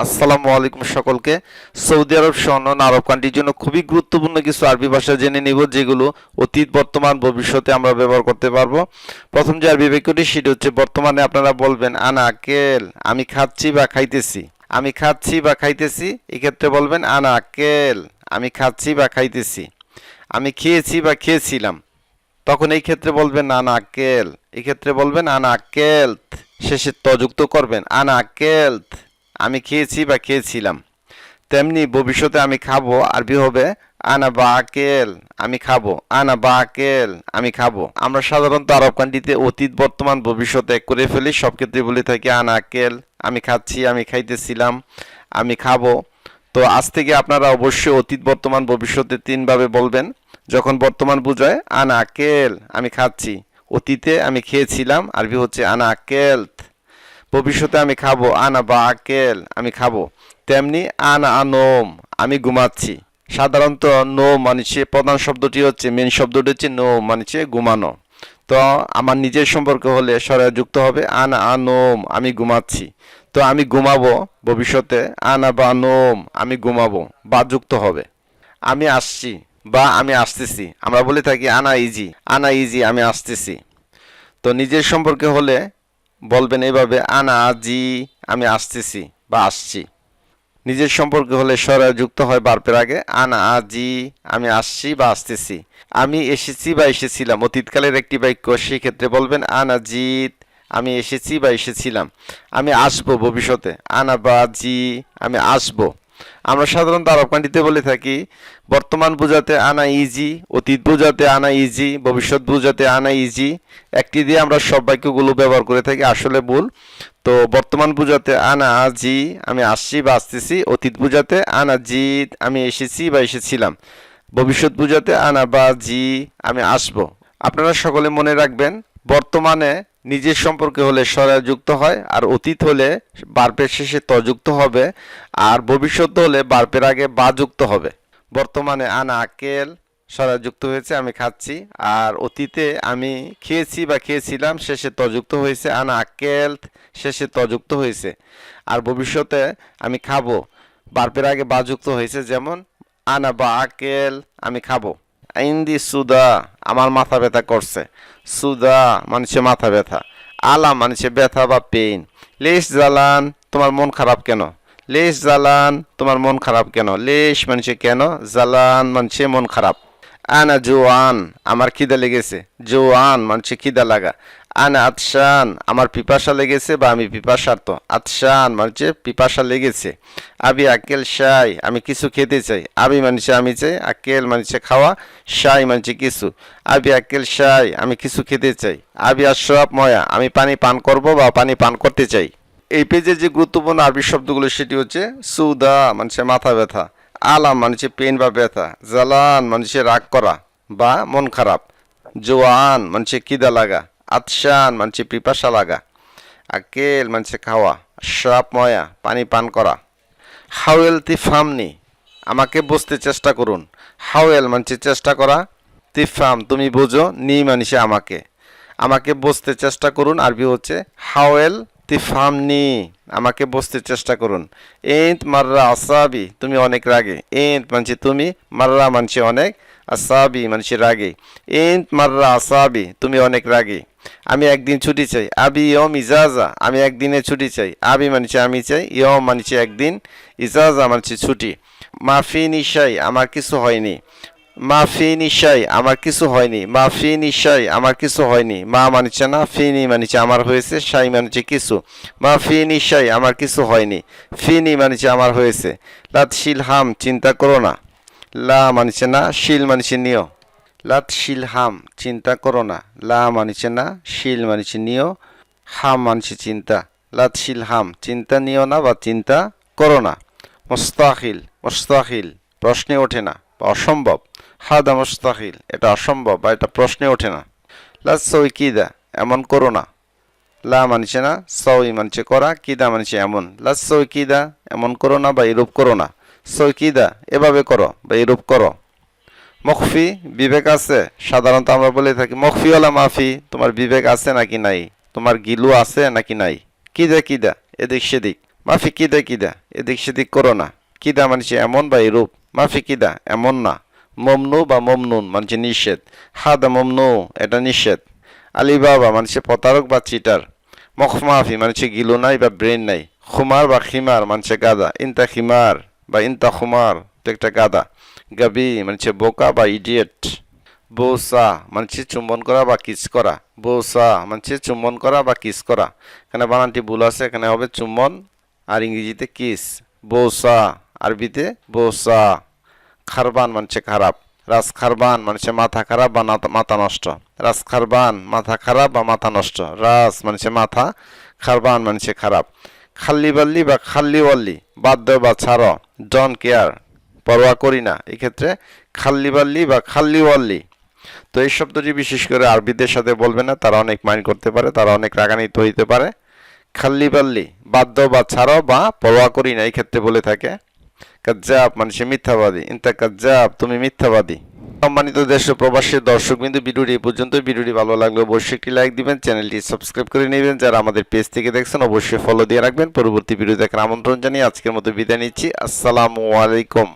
আসসালামু আলাইকুম সকলকে। সৌদি আরব সহ আরব কান্ট্রির জন্য খুবই গুরুত্বপূর্ণ কিছু আরবি ভাষা জেনে নিব, যেগুলো অতীত, বর্তমান, ভবিষ্যতে আমরা ব্যবহার করতে পারব। প্রথম যে আরবি বাক্যটি, সেটি হচ্ছে, বর্তমানে আপনারা বলবেন, আনা আকেল আমি খাচ্ছি বা খাইতেছি। আমি খাচ্ছি বা খাইতেছি, এক্ষেত্রে বলবেন, আনা আকেল আমি খাচ্ছি বা খাইতেছি। আমি খেয়েছি বা খেয়েছিলাম, তখন এই ক্ষেত্রে বলবেন, আনা আকেল এই ক্ষেত্রে বলবেন, আনা আকেলথ শেষে তযুক্ত করবেন, আনা আকেলথ আমি খেয়েছি বা খেয়েছিলাম। তেমনি ভবিষ্যতে আমি খাব, আরবি হবে, আনা বা আকেল আমি খাব, আনা বা আকেল আমি খাব। আমরা সাধারণত আরব অতীত, বর্তমান, ভবিষ্যতে এক করে ফেলি। সব ক্ষেত্রে বলে থাকি, আনা আকেল আমি খাচ্ছি, আমি খাইতেছিলাম, আমি খাব। তো আজ থেকে আপনারা অবশ্যই অতীত, বর্তমান, ভবিষ্যতে তিনভাবে বলবেন। যখন বর্তমান বুঝায়, আনা আকেল আমি খাচ্ছি। অতীতে আমি খেয়েছিলাম, আরবি হচ্ছে, আনা আকেলথ ভবিষ্যতে আমি খাব। আনা বা আকেল, আমি খাব। তেমনি আনা আনোম আমি ঘুমাচ্ছি। সাধারণত নো মানছে প্রধান শব্দটি হচ্ছে মেন শব্দটি হচ্ছে নো মানছে ঘুমানো। তো আমার নিজের সম্পর্কে হলে সরাই যুক্ত হবে, আনা আনোম আমি ঘুমাচ্ছি। তো আমি ঘুমাবো ভবিষ্যতে, আনা বা নোম, আমি ঘুমাবো বা যুক্ত হবে। আমি আসছি বা আমি আসতেছি। আমরা বলে থাকি, আনা ইজি আনা ইজি, আমি আসতেছি। তো নিজের সম্পর্কে হলে বলবেন এভাবে, আনা, জি, আমি আসতেছি বা আসছি। নিজের সম্পর্কে হলে সরাই যুক্ত হয় বারপের আগে, আনা আজি আমি আসছি বা আসতেছি। আমি এসেছি বা এসেছিলাম। অতীতকালের একটি বাক্য, সেক্ষেত্রে বলবেন, আনা জিত আমি এসেছি বা এসেছিলাম। আমি আসব ভবিষ্যতে। আনা বা, জি, আমি আসব। আমরা সাধারণত আরব কান্ট্রিতে বলে থাকি, বর্তমান বোঝাতে আনা ইজি অতীত বোঝাতে আনা ইজি ভবিষ্যৎ বোঝাতে আনা ইজি একটি দিয়ে আমরা সব বাক্যগুলো ব্যবহার করে থাকি আসলে ভুল। তো বর্তমান বোঝাতে আনা আজি আমি আসছি বা আসতেছি, অতীত বোঝাতে আনা জিত আমি এসেছি বা এসেছিলাম। ভবিষ্যৎ বোঝাতে আনা বা জি, আমি আসব। আপনারা সকলে মনে রাখবেন, বর্তমানে নিজের সম্পর্কে হলে সরায় যুক্ত হয়, আর অতীত হলে বার্পের শেষে তযুক্ত হবে, আর ভবিষ্যৎ হলে বার্পের আগে বা যুক্ত হবে। বর্তমানে আনা আকেল সরায় যুক্ত হয়েছে, আমি খাচ্ছি, আর অতীতে আমি খেয়েছি বা খেয়েছিলাম, শেষে তযুক্ত হয়েছে, আনা আকেল শেষে তযুক্ত হয়েছে। আর ভবিষ্যতে আমি খাব, বার্পের আগে বা যুক্ত হয়েছে, যেমন আনা বা আকেল আমি খাব। ইন্দি সুদা, আমার মাথা ব্যথা করছে। সুদা মানুষের মাথা ব্যথা, আলা মানুষের ব্যথা বা পেইন লেশ জ্বালান, তোমার মন খারাপ কেন? লেশ জ্বালান, তোমার মন খারাপ কেন? লেশ মানুষে কেন? জ্বালান মানুষে মন খারাপ। আনা জোয়ান, আমার খিদা লেগেছে। জোয়ান মানুষে খিদা লাগা। আনা আতশান, আমার পিপাসা লেগেছে বা আমি পিপাসার্থ? আতশান মানে পিপাসা লেগেছে। আবি আকেল শাই, আমি কিছু খেতে চাই। আবি মানুষে আমি চাই, আকেল মানুষে খাওয়া, শাই মানুষে কিছু। আবি আকেল শাই, আমি কিছু খেতে চাই। আবি আশরাফ ময়া, আমি পানি পান করব বা পানি পান করতে চাই। এই পেজে যে গুরুত্বপূর্ণ আরবি শব্দগুলো, সেটি হচ্ছে সুদা মানুষের মাথা ব্যথা, আলাম মানুষের পেন বা ব্যথা, জালান মানুষের রাগ করা বা মন খারাপ, জোয়ান মানুষের কিদা লাগা আতশান মানুষের পিপাসা লাগা। আকেল মানুষের খাওয়া। শ্রাপ ময়া, পানি পান করা। হাওয়েল তিফামনি আমাকে বুঝতে চেষ্টা করুন। হাওয়েল মানুষের চেষ্টা করা। তি তিফাম তুমি বোঝো, নি মানুষে আমাকে। আমাকে বুঝতে চেষ্টা করুন, আরবি হচ্ছে হাওয়েল তিফামনি আমাকে বুঝতে চেষ্টা করুন। এন্ট মাররা আসাবি, তুমি অনেক রাগে। এন্ট, মানছি তুমি, মাররা মানছি অনেক। আসাবি মানছি রাগে। এন্ট মাররা আসাবি, তুমি অনেক রাগে। আমি একদিন ছুটি চাই। আবি ইয়ম ইজাজা, আমি একদিনে ছুটি চাই। আবি মানছি আমি চাই, ইয়ম মানছি একদিন, ইজাজা মানছি ছুটি। মাফি নিশাই, আমার কিছু হয়নি। মাফি নিশাই, আমার কিছু হয়নি। মাফি নিশাই, আমার কিছু হয়নি। মা মানছে না, ফিনি মানছে আমার হয়েছে, সাই মানছে কিছু। মাফি নিশাই, আমার কিছু হয়নি। ফিনি মানছে আমার হয়েছে। লাত শিল হাম চিন্তা করো না। লা মানিছে না, শিল মানিছে নিও লাত, শিল, হাম, চিন্তা করো না। লা মানিছে না, শিল মানিছে নিও হাম মানছে চিন্তা। লাত, শিল, হাম, চিন্তা নিও না বা চিন্তা করো না। মোস্তাহিল মোস্তাহিল প্রশ্নে ওঠে না বা অসম্ভব। হাদা মোস্তাহিল এটা অসম্ভব বা এটা প্রশ্নে ওঠে না। লাত সই কিদা, এমন করো না। লা মানছে না, সই মানছে করা, কিদা মানছে এমন। লাত সই কিদা, এমন করো না বা এরূপ করো না। সই কিদা এভাবে করো বা এরূপ করো। মখফি, বিবেক আছে, সাধারণত আমরা বলে থাকি মখফি মখফিওয়ালা মাফি, তোমার বিবেক আছে নাকি নাই? তোমার গিলু আছে নাকি নাই? কিদা কিদা? এদিক সেদিক। মাফি কিদা কিদা? এদিক সেদিক করো না। কিদা মানছে এমন বা এরূপ? মাফি কিদা? এমন না। মমনু বা মমনুন মানছে নিষেধ। হাদা মমনু, এটা নিষেধ। আলিবাবা মানছে প্রতারক বা চিটার মখমাফি মানছে গিলু নাই বা ব্রেন নাই। খুমার বা খিমার মানছে গাদা। ইনতা খিমার। বা ইনতা খুমার একটা গাদা গাবি মানছে বোকা বা ইডিয়েট বৌসা মানছে চুম্বন করা বা কিস করা বৌসা মানছে চুম্বন করা বা কিস করা এখানে বানানটি ভুল আছে এখানে হবে চুম্বন আর ইংরেজিতে কিস বৌসা আরবিতে বৌসা খারবান মানছে খারাপ রাস খারবান মানছে মাথা খারাপ বা মাথা নষ্ট রাস খারবান মাথা খারাপ বা মাথা নষ্ট রাস মানছে মাথা খারবান মানছে খারাপ খাল্লি বাল্লি বা খাল্লি ওয়াল্লি বাদ বা ছাড়ো ডন কেয়ার পরোয়া করি না। এক্ষেত্রে খাল্লি বাল্লি বা খাল্লি ওয়াল্লি তো এই শব্দটি বিশেষ করে আরবিদের সাথে বলবে না, তারা অনেক মাইন্ড করতে পারে, তারা অনেক রাগান্বিত হইতে পারে। খাল্লি বাল্লি দাও বা ছাড়ো বা পরোয়া করি না, এই ক্ষেত্রে বলে থাকে, কাজ্জাব মানুষে মিথ্যাবাদী। ইন্তা কাজ্জাব, তুমি মিথ্যাবাদী। সম্মানিত দেশ প্রবাসী দর্শক বিন্দু ভিডিওটি এই পর্যন্ত ভিডিওটি ভালো লাগলে অবশ্যই একটি লাইক দিবেন, চ্যানেলটি সাবস্ক্রাইব করে নেবেন। যারা আমাদের পেজ থেকে দেখছেন, অবশ্যই ফলো দিয়ে রাখবেন। পরবর্তী ভিডিও দেখার আমন্ত্রণ জানিয়ে আজকের মতো বিদায় নিচ্ছি। আসসালামু আলাইকুম।